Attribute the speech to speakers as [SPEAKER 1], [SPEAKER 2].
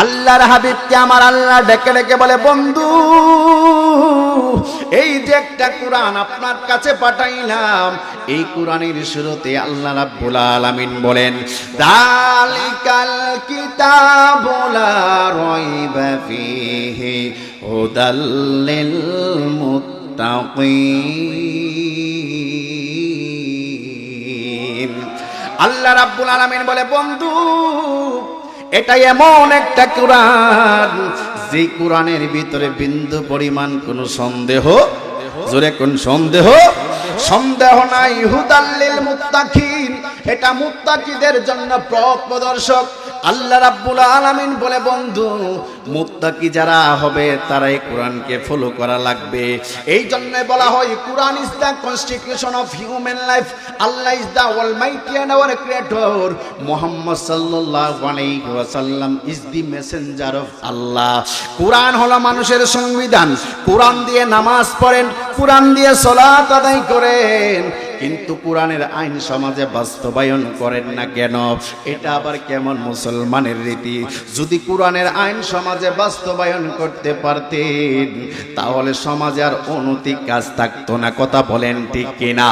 [SPEAKER 1] আল্লাহর হাবিবকে আমার আল্লাহ ডেকে ডেকে বলে, বন্ধু, এই যে একটা কোরআন আপনার কাছে পাঠাইলাম, এই কোরআনের শুরুতে আল্লাহ রাব্বুল আলামিন বলেন, দালিকাল কিতাবু লা রাইবা ফীহি হুদাল মুত্তাকিন. আল্লাহ রাব্বুল আলামিন বলে, বন্ধু এটা এমন একটা কোরআন। যে কোরআনের ভিতরে বিন্দু পরিমাণ কোন সন্দেহ, জোরে কোন সন্দেহ? সন্দেহ নাই হুদাল্লিল মুত্তাকিন। এটা মুত্তাকিদের জন্য পথ প্রদর্শক। আল্লাহ রাব্বুল আলামিন বলে, বন্ধু, মুত্তাকি যারা হবে, তারাই কোরআনকে ফলো করা লাগবে। এই জন্য বলা হয়, Quran is the constitution of human life Allah is the almighty and our creator Muhammad সাল্লাল্লাহু আলাইহি ওয়াসাল্লাম is the messenger of Allah কোরআন হলো মানুষের সংবিধান। কোরআন দিয়ে নামাজ পড়েন, কোরআন দিয়ে সালাত আদায় করেন। কিন্তু কোরআনের আইন সমাজে বাস্তবায়ন করেন না কেন? এটা আবার কেমন মুসলমানের রীতি? যদি কোরআনের আইন সমাজে বাস্তবায়ন করতে পারতেন, তাহলে সমাজে আর অনতি কাজ থাকতো না। কথা বলেন ঠিক কিনা?